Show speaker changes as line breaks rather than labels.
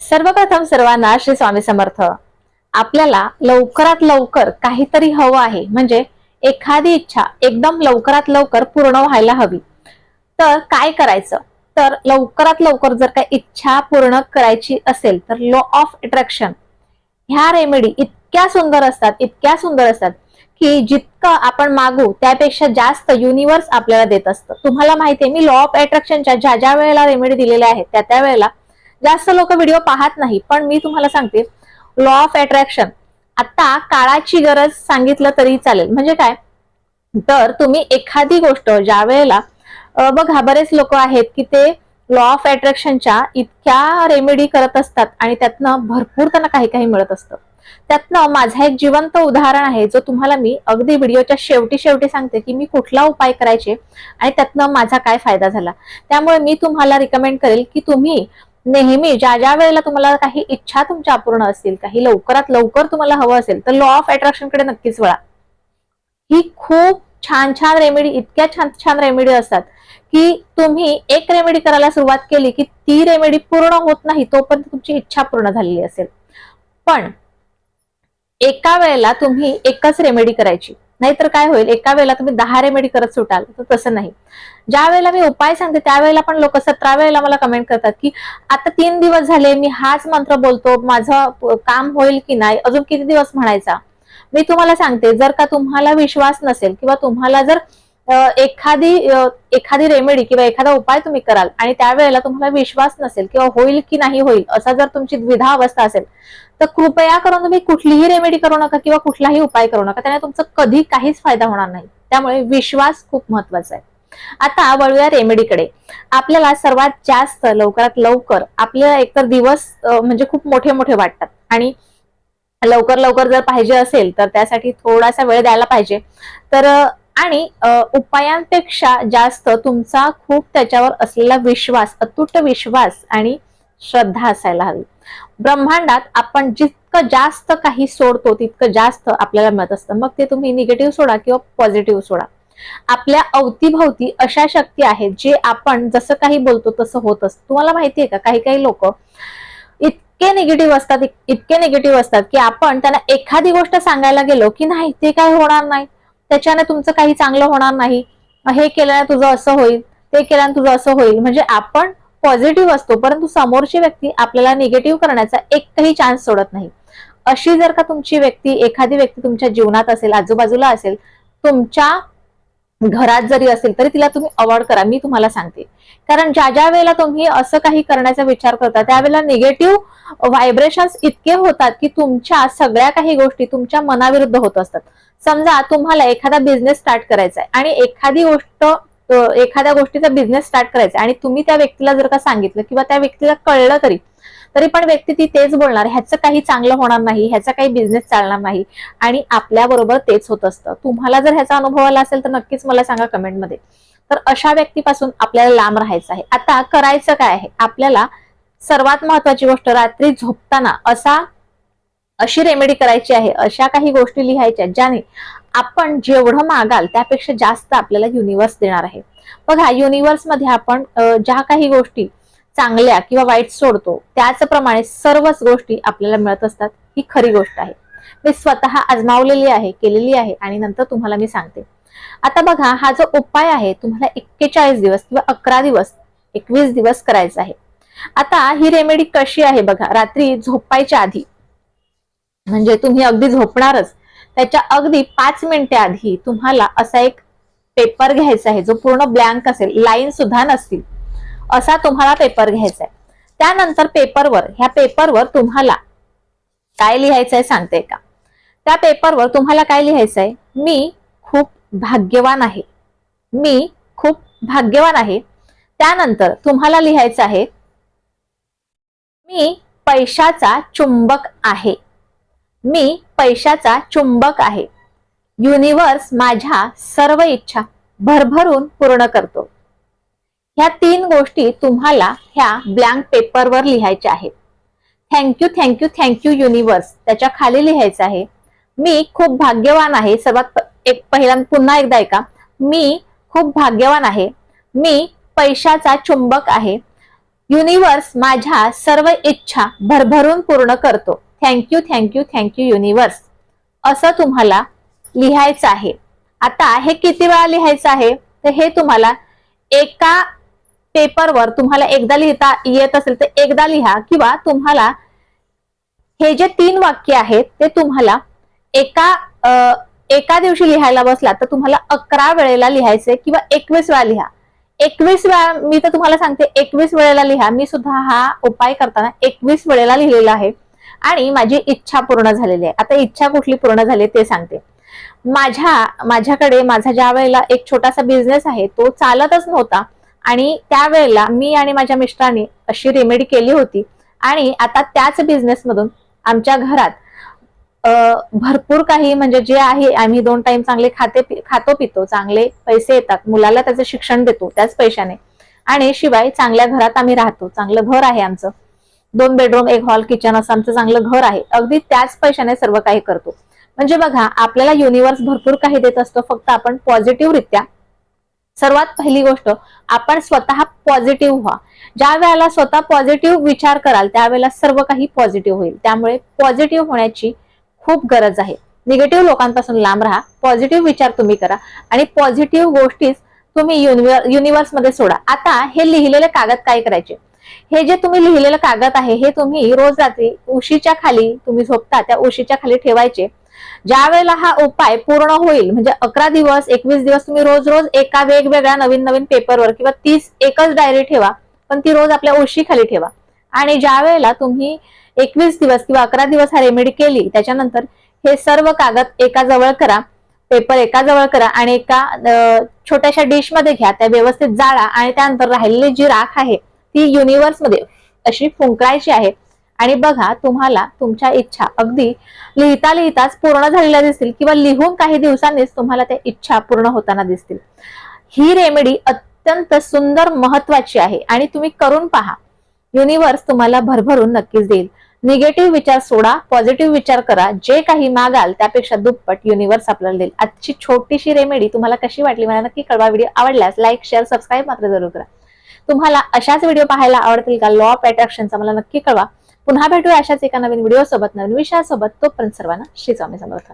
सर्वप्रथम सर्वांना श्री स्वामी समर्थ. आपल्याला लवकरात लवकर काहीतरी हवं आहे. म्हणजे एखादी इच्छा एकदम लवकरात लवकर पूर्ण व्हायला हवी. तर काय करायचं? तर लवकरात लवकर जर काही इच्छा पूर्ण करायची असेल तर लॉ ऑफ अट्रॅक्शन ह्या रेमेडी इतक्या सुंदर असतात इतक्या सुंदर असतात की जितकं आपण मागू त्यापेक्षा जास्त युनिव्हर्स आपल्याला देत असतं. तुम्हाला माहिती आहे मी लॉ ऑफ अट्रॅक्शनच्या ज्या ज्या वेळेला रेमेडी दिलेल्या आहेत त्या त्या वेळेला जास्त लोक व्हिडिओ पाहत नाही पण मी तुम्हाला सांगते लॉ ऑफ अट्रॅक्शन आता काळाची गरज सांगितलं तरी चालेल. म्हणजे काय? तर तुम्ही एखादी गोष्ट ज्या वेळेला बघा बरेच लोक आहेत की ते लॉ ऑफ अट्रॅक्शनच्या इतक्या रेमेडी करत असतात आणि त्यातनं भरपूर त्यांना काही काही मिळत असतं. त्यातनं माझा एक जिवंत उदाहरण आहे जो तुम्हाला मी अगदी व्हिडिओच्या शेवटी शेवटी सांगते की मी कुठला उपाय करायचे आणि त्यातनं माझा काय फायदा झाला. त्यामुळे मी तुम्हाला रिकमेंड करेल की तुम्ही नेहमी ज्या ज्या वेळेला तुम्हाला काही इच्छा तुमच्या अपूर्ण असतील काही लवकरात लवकर तुम्हाला हवं असेल तर लॉ ऑफ अट्रॅक्शनकडे नक्कीच वळा. ही खूप छान छान रेमेडी इतक्या छान छान रेमेडी असतात की तुम्ही एक रेमेडी करायला सुरुवात केली की ती रेमेडी पूर्ण होत नाही तोपर्यंत तुमची इच्छा पूर्ण झालेली असेल. पण एका वेळेला तुम्ही एकच रेमेडी करायची. नाहीतर काय होईल? एका वेळेला तुम्ही दहा रेमेडी करत सुटाल तर तसं नाही. ज्या वेळेला मी उपाय सांगते त्यावेळेला पण लोक सतरा वेळेला मला कमेंट करतात की आता तीन दिवस झाले मी हाच मंत्र बोलतो माझं काम होईल की नाही? अजून किती दिवस म्हणायचा? मी तुम्हाला सांगते जर का तुम्हाला विश्वास नसेल किंवा तुम्हाला जर एखादी एखादी रेमेडी किंवा एखादा उपाय तुम्ही कराल आणि त्यावेळेला तुम्हाला विश्वास नसेल किंवा होईल की नाही होईल असा जर तुमची द्विधा अवस्था असेल तर कृपया करून तुम्ही कुठलीही रेमेडी करू नका किंवा कुठलाही उपाय करू नका. त्याने तुमचा कधी काहीच फायदा होणार नाही. त्यामुळे विश्वास खूप महत्त्वाचा आहे. आता वळूया रेमेडीकडे आपल्याला सर्वात जास्त लवकरात लवकर आपल्याला एकतर दिवस म्हणजे खूप मोठे मोठे वाटतात. आणि लवकर लवकर जर पाहिजे असेल तर त्यासाठी थोडासा वेळ द्यायला पाहिजे. तर आणि उपायांपेक्षा जास्त तुमचा खूप त्याच्यावर असलेला विश्वास अतूट विश्वास आणि श्रद्धा असायला हवी. ब्रह्मांडात आपण जितकं जास्त काही सोडतो तितकं जास्त आपल्याला मिळत असतं. मग ते तुम्ही निगेटिव्ह सोडा किंवा पॉझिटिव्ह सोडा. आपल्या अवतीभवती अशा शक्ती आहेत जे आपण जसं काही बोलतो तसं होत असतं. तुम्हाला माहितीये का? काही काही लोक इतके निगेटिव्ह असतात इतके निगेटिव्ह असतात की आपण त्यांना एखादी गोष्ट सांगायला गेलो की नाही ते काय होणार नाही. त्याच्याने तुमचं काही चांगलं होणार नाही. हे केल्याने तुझं असं होईल ते केल्याने तुझं असं होईल. म्हणजे आपण पॉझिटिव्ह असतो परंतु समोरची व्यक्ती आपल्याला निगेटिव्ह करण्याचा एकही चान्स सोडत नाही. अशी जर का तुमची व्यक्ती एखादी व्यक्ती तुमच्या जीवनात असेल आजूबाजूला असेल तुमच्या घरात जरी असेल तरी तिला तुम्ही अवॉइड करा. मी तुम्हाला सांगते. कारण ज्या ज्या वेळेला तुम्ही असं काही करण्याचा विचार करता त्यावेळेला निगेटिव्ह व्हायब्रेशन्स इतके होतात की तुमच्या सगळ्या काही गोष्टी तुमच्या मनाविरुद्ध होत असतात. समजा तुम्हाला एखादा बिझनेस स्टार्ट करायचा आहे आणि एखादी गोष्ट एखाद्या गोष्टीचा बिझनेस स्टार्ट करायचा आणि तुम्ही त्या व्यक्तीला जर का सांगितलं किंवा त्या व्यक्तीला कळलं तरी तरी पण व्यक्ती ती तेच बोलणार. ह्याचं काही चांगलं होणार नाही ह्याचा काही बिझनेस चालणार नाही आणि आपल्या बरोबर तेच होत असतं. तुम्हाला जर ह्याचा अनुभव आला असेल तर नक्कीच मला सांगा कमेंटमध्ये तर अशा व्यक्तीपासून आपल्याला लांब राहायचं आहे. आता करायचं काय आहे? आपल्याला सर्वात महत्वाची गोष्ट रात्री झोपताना असा अशी रेमेडी करायची आहे अशा काही गोष्टी लिहायच्या ज्याने आपण जेवढं मागाल त्यापेक्षा जास्त आपल्याला युनिव्हर्स देणार आहे. बघा युनिव्हर्समध्ये आपण ज्या काही गोष्टी चांगल्या किंवा वाईट सोडतो त्याचप्रमाणे सर्वच गोष्टी आपल्याला मिळत असतात ही खरी गोष्ट आहे. मी स्वतः आजमावलेली आहे केलेली आहे आणि नंतर तुम्हाला मी सांगते. आता बघा हा जो उपाय आहे तुम्हाला एक्केचाळीस दिवस किंवा अकरा दिवस एकवीस दिवस करायचा आहे. आता ही रेमेडी कशी आहे बघा रात्री झोपायच्या आधी म्हणजे तुम्ही अगदी झोपणारच. त्याच्या अगदी पाच मिनिटे आधी तुम्हाला असा एक पेपर घ्यायचा आहे जो पूर्ण ब्लँक असेल लाईन सुद्धा नसतील. असा तुम्हाला पेपर घ्यायचा आहे. त्यानंतर पेपरवर ह्या पेपरवर तुम्हाला काय लिहायचं आहे सांगते का? त्या पेपरवर तुम्हाला काय लिहायचं आहे? मी खूप भाग्यवान आहे. मी खूप भाग्यवान आहे. त्यानंतर तुम्हाला लिहायचं आहे मी पैशाचा चुंबक आहे. मी पैशाचा चुंबक आहे. युनिव्हर्स माझ्या सर्व इच्छा भरभरून पूर्ण करतो. ह्या तीन गोष्टी तुम्हाला ह्या ब्लँक पेपरवर लिहायच्या आहेत. थँक्यू थँक्यू थँक्यू युनिव्हर्स त्याच्याखाली लिहायचं आहे. मी खूप भाग्यवान आहे. सर्वात एक पहिला पुन्हा एकदा ऐका. मी खूप भाग्यवान आहे. मी पैशाचा चुंबक आहे. युनिव्हर्स माझ्या सर्व इच्छा भरभरून पूर्ण करतो. थँक्यू थँक्यू थँक्यू युनिवर्स असं तुम्हाला लिहायचं आहे. आता हे किती वेळा लिहायचं आहे? तर हे तुम्हाला एका पेपरवर तुम्हाला एकदा लिहिता येत असेल तर एकदा लिहा किंवा तुम्हाला हे जे तीन वाक्य आहेत ते तुम्हाला एका एका दिवशी लिहायला बसला तर तुम्हाला अकरा वेळेला लिहायचे किंवा एकवीस वेळा लिहा. एकवीस वेळा मी तर तुम्हाला सांगते एकवीस वेळेला लिहा. मी सुद्धा हा उपाय करताना एकवीस वेळेला लिहिलेला आहे. आणि माझी इच्छा पूर्ण झालेली आहे. आता इच्छा कुठली पूर्ण झाली ते सांगते. माझ्या माझ्याकडे माझा ज्या वेळेला एक छोटासा बिझनेस आहे तो चालतच नव्हता. आणि त्यावेळेला मी आणि माझ्या मिस्टरांनी अशी रेमेडी केली होती. आणि आता त्याच बिझनेसमधून आमच्या घरात भरपूर काही म्हणजे जे आहे आम्ही दोन टाइम चांगले खाते खातो पितो. चांगले पैसे येतात. मुलाला त्याचं शिक्षण देतो त्याच पैशाने. आणि शिवाय चांगल्या घरात आम्ही राहतो. चांगलं घर आहे आमचं. दोन बेडरूम एक हॉल किचन असं आमचं चांगलं घर आहे. अगदी त्याच पैशाने सर्व काही करतो. म्हणजे बघा आपल्याला युनिवर्स भरपूर काही देत असतो फक्त आपण पॉझिटिव्ह रित्या. सर्वात पहिली गोष्ट आपण स्वतः पॉझिटिव्ह व्हा. ज्या वेळेला स्वतः पॉझिटिव्ह विचार कराल त्यावेळेला सर्व काही पॉझिटिव्ह होईल. त्यामुळे पॉझिटिव्ह होण्याची खूप गरज आहे. निगेटिव्ह लोकांपासून लांब राहा पॉझिटिव्ह विचार तुम्ही करा. आणि पॉझिटिव्ह गोष्टीच तुम्ही युनिव्हर्समध्ये सोडा. आता हे लिहिलेले कागद काय करायचे? हे जे तुम्ही लिहिलेलं कागद आहे हे तुम्ही रोज रात्री उशीच्या खाली तुम्ही झोपता त्या उशीच्या खाली ठेवायचे. ज्या वेळेला हा उपाय पूर्ण होईल म्हणजे अकरा दिवस एकवीस दिवस तुम्ही रोज रोज एका वेगवेगळ्या नवीन नवीन पेपरवर किंवा तीस एकच डायरी ठेवा पण ती रोज आपल्या उशी खाली ठेवा. आणि ज्या वेळेला तुम्ही एकवीस दिवस किंवा अकरा दिवस हा रेमेडी केली त्याच्यानंतर हे सर्व कागद एका जवळ करा पेपर एका जवळ करा आणि एका छोट्याशा डिशमध्ये घ्या त्या व्यवस्थित जाळा आणि त्यानंतर राहिलेली जी राख आहे ती युनिव्हर्समध्ये अशी फुंकळायची आहे. आणि बघा तुम्हाला तुमच्या इच्छा अगदी लिहिता लिहिताच पूर्ण झालेल्या दिसतील किंवा लिहून काही दिवसांनीच तुम्हाला त्या इच्छा पूर्ण होताना दिसतील. ही रेमेडी अत्यंत सुंदर महत्वाची आहे आणि तुम्ही करून पहा. युनिव्हर्स तुम्हाला भरभरून नक्कीच देईल. निगेटिव्ह विचार सोडा पॉझिटिव्ह विचार करा. जे काही मागाल त्यापेक्षा दुप्पट युनिव्हर्स आपल्याला देईल. आजची छोटीशी रेमेडी तुम्हाला कशी वाटली मला नक्की कळवा. व्हिडिओ आवडल्यास लाईक शेअर सबस्क्राईब मात्र जरूर करा. तुम्हाला अशाच व्हिडिओ पाहायला आवडतील का? लॉ ऑफ अट्रॅक्शनचा मला नक्की कळवा. पुन्हा भेटूया अशाच एका नवीन व्हिडिओ सोबत नवीन विषयासोबत. तोपर्यंत सर्वांना श्री स्वामी समर्थ.